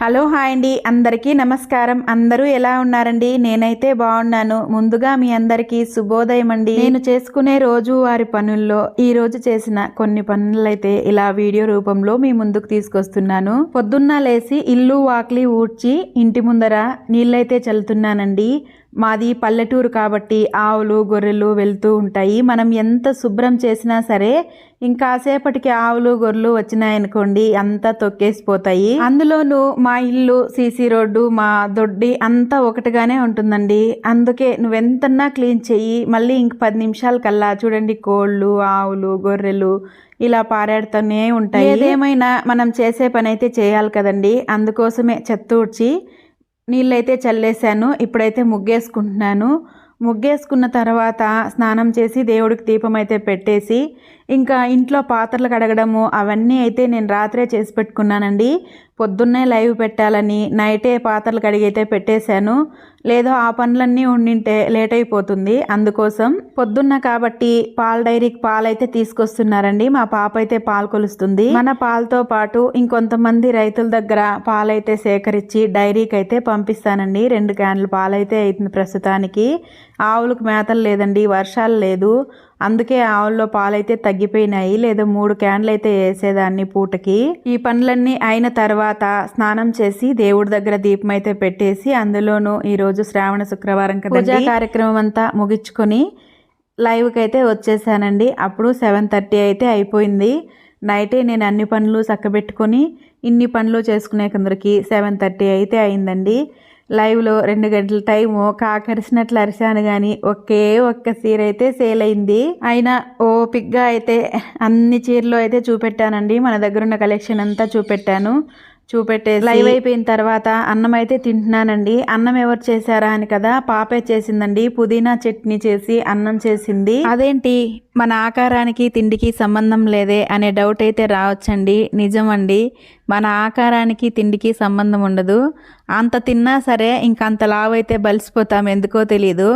Hello hi అండి. అందరికీ నమస్కారం. అందరూ ఎలా ఉన్నారండి? నేనైతే బాగున్నాను. ముందుగా మీ అందరికీ శుభోదయం అండి. నేను చేసుకునే రోజు వారి పనుల్లో ఈ రోజు చేసిన కొన్ని పనులైతే ఇలా వీడియో రూపంలో మీ ముందుకు తీసుకొస్తున్నాను. పొద్దున్న లేసి ఇల్లు వాకిలి ఊడ్చి ఇంటి ముందర నీళ్ళైతే చల్లుతున్నానండి. మాది పల్లెటూరు కాబట్టి ఆవులు గొర్రెలు వెళ్తూ ఉంటాయి. మనం ఎంత శుభ్రం చేసినా సరే ఇంకాసేపటికి ఆవులు గొర్రెలు వచ్చినాయనుకోండి అంతా తొక్కేసిపోతాయి. అందులోనూ మా ఇల్లు సీసీ రోడ్డు మా దొడ్డి అంతా ఒకటిగానే ఉంటుందండి. అందుకే నువ్వెంతన్నా క్లీన్ చెయ్యి మళ్ళీ ఇంక పది నిమిషాల కల్లా చూడండి కోళ్ళు ఆవులు గొర్రెలు ఇలా పారాడుతూనే ఉంటాయి. ఏదేమైనా మనం చేసే పని అయితే చేయాలి కదండి. అందుకోసమే చెత్త ఊడ్చి నీళ్ళైతే చల్లేశాను ఇప్పుడైతే ముగ్గేసుకుంటున్నాను. ముగ్గేసుకున్న తర్వాత స్నానం చేసి దేవుడికి దీపం అయితే పెట్టేసి ఇంకా ఇంట్లో పాత్రలు కడగడము అవన్నీ అయితే నేను రాత్రే చేసి పెట్టుకున్నానండి. పొద్దున్నే లైవ్ పెట్టాలని నైటే పాత్రలు కడిగైతే పెట్టేశాను. లేదో ఆ పనులన్నీ ఉండింటే లేట్ అయిపోతుంది. అందుకోసం పొద్దున్న కాబట్టి పాల డైరీకి పాలైతే తీసుకొస్తున్నారండి. మా పాప అయితే పాలు కొలుస్తుంది. మన పాలతో పాటు ఇంకొంతమంది రైతుల దగ్గర పాలైతే సేకరించి డైరీకి అయితే పంపిస్తానండి. రెండు క్యాన్లు పాలైతే అవుతుంది ప్రస్తుతానికి. ఆవులకు మేతలు లేదండి వర్షాలు లేదు. అందుకే ఆవుల్లో పాలైతే తగ్గిపోయినాయి. లేదా మూడు క్యాన్లు అయితే వేసేదాన్ని పూటకి. ఈ పనులన్నీ అయిన తర్వాత స్నానం చేసి దేవుడి దగ్గర దీపం అయితే పెట్టేసి అందులోనూ ఈరోజు శ్రావణ శుక్రవారం కదా కార్యక్రమం అంతా ముగించుకొని లైవ్కి అయితే వచ్చేసానండి. అప్పుడు సెవెన్ థర్టీ అయితే అయిపోయింది. నైటే నేను అన్ని పనులు చక్కబెట్టుకొని ఇన్ని పనులు చేసుకునే కొందరికి సెవెన్ థర్టీ అయితే అయిందండి. లైవ్లో రెండు గంటల టైము కాకరిసినట్లు అరిశాను కానీ ఒకే ఒక్క చీర అయితే సేల్ అయింది. అయినా ఓపిక్గా అయితే అన్ని చీరలు అయితే చూపెట్టానండి. మన దగ్గర ఉన్న కలెక్షన్ అంతా చూపెట్టాను. చూపెట్టే లైవ్ అయిపోయిన తర్వాత అన్నం అయితే తింటున్నానండి. అన్నం ఎవరు చేశారా అని కదా పాపే చేసిందండి. పుదీనా చట్నీ చేసి అన్నం చేసింది. అదేంటి? మన ఆకారానికి తిండికి సంబంధం లేదే అనే డౌట్ అయితే రావచ్చండి. నిజం అండి మన ఆకారానికి తిండికి సంబంధం ఉండదు. అంత తిన్నా సరే ఇంకంత లావు అయితే బలిసిపోతాం ఎందుకో తెలీదు.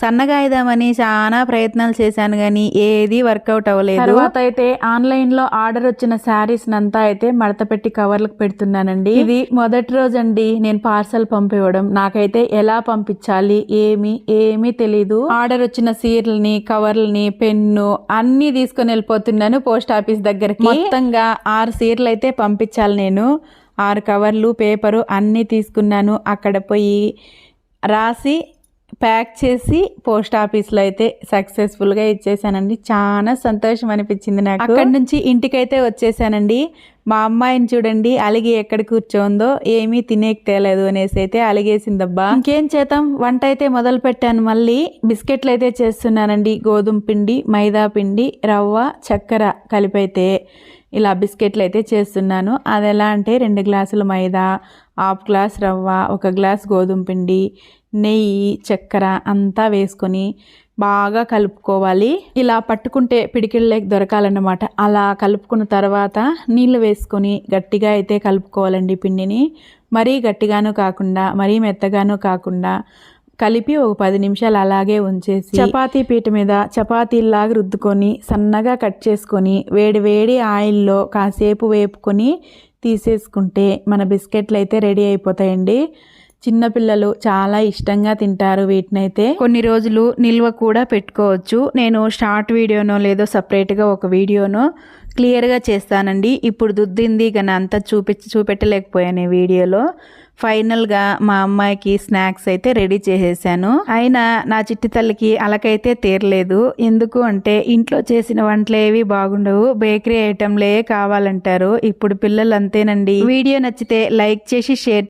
సన్నగా అయిదామని చాలా ప్రయత్నాలు చేశాను కానీ ఏది వర్కౌట్ అవ్వలేదు. తర్వాత అయితే ఆన్లైన్లో ఆర్డర్ వచ్చిన శారీస్ అంతా అయితే మడత పెట్టి కవర్లకు పెడుతున్నానండి. ఇది మొదటి రోజు అండి నేను పార్సల్ పంపివ్వడం. నాకైతే ఎలా పంపించాలి ఏమి ఏమీ తెలీదు. ఆర్డర్ వచ్చిన సీరల్ని కవర్లని పెన్ను అన్ని తీసుకొని వెళ్ళిపోతున్నాను పోస్ట్ ఆఫీస్ దగ్గరికి. మొత్తంగా ఆరు సీరలు అయితే పంపించాలి నేను. ఆరు కవర్లు పేపరు అన్నీ తీసుకున్నాను. అక్కడ పోయి రాసి ప్యాక్ చేసి పోస్ట్ ఆఫీస్లో అయితే సక్సెస్ఫుల్గా ఇచ్చేసానండి చాలా సంతోషం అనిపించింది నాకు. అక్కడి నుంచి ఇంటికైతే వచ్చేసానండి మా అమ్మాయిని చూడండి అలిగి ఎక్కడ కూర్చోందో ఏమీ తినేకి తేలేదు అనేసి అయితే అలిగేసిందబ్బా. ఇంకేం చేద్దాం? వంట అయితే మొదలు పెట్టాను. మళ్ళీ బిస్కెట్లు అయితే చేస్తున్నానండి. గోధుమ పిండి మైదా పిండి రవ్వ చక్కెర కలిపైతే ఇలా బిస్కెట్లు అయితే చేస్తున్నాను. అది ఎలా అంటే రెండు గ్లాసుల మైదా హాఫ్ గ్లాస్ రవ్వ ఒక గ్లాస్ గోధుమ పిండి నెయ్యి చక్కెర అంతా వేసుకొని బాగా కలుపుకోవాలి. ఇలా పట్టుకుంటే పిడికిళ్ళకి దొరకాలన్నమాట. అలా కలుపుకున్న తర్వాత నీళ్ళు వేసుకొని గట్టిగా అయితే కలుపుకోవాలండి పిండిని. మరీ గట్టిగాను కాకుండా మరీ మెత్తగాను కాకుండా కలిపి ఒక పది నిమిషాలు అలాగే ఉంచేసి చపాతీ పీట మీద చపాతీలాగా రుద్దుకొని సన్నగా కట్ చేసుకొని వేడి వేడి ఆయిల్లో కాసేపు వేపుకొని తీసేసుకుంటే మన బిస్కెట్లు అయితే రెడీ అయిపోతాయండి. చిన్నపిల్లలు చాలా ఇష్టంగా తింటారు వీటినైతే. కొన్ని రోజులు నిల్వ కూడా పెట్టుకోవచ్చు. నేను షార్ట్ వీడియోనో లేదో సపరేట్గా ఒక వీడియోనో క్లియర్గా చేస్తానండి. ఇప్పుడు దుద్దింది కానీ అంతా చూపించి చూపెట్టలేకపోయాను ఈ వీడియోలో. ఫైనల్గా మా అమ్మాయికి స్నాక్స్ అయితే రెడీ చేసేసాను. అయినా నా చిట్టి తల్లికి అలకైతే తీరలేదు. ఎందుకు అంటే ఇంట్లో చేసిన వంటలేవి బాగుండవు. బేకరీ ఐటెంలే కావాలంటారు. ఇప్పుడు పిల్లలు అంతేనండి వీడియో నచ్చితే లైక్ చేసి షేర్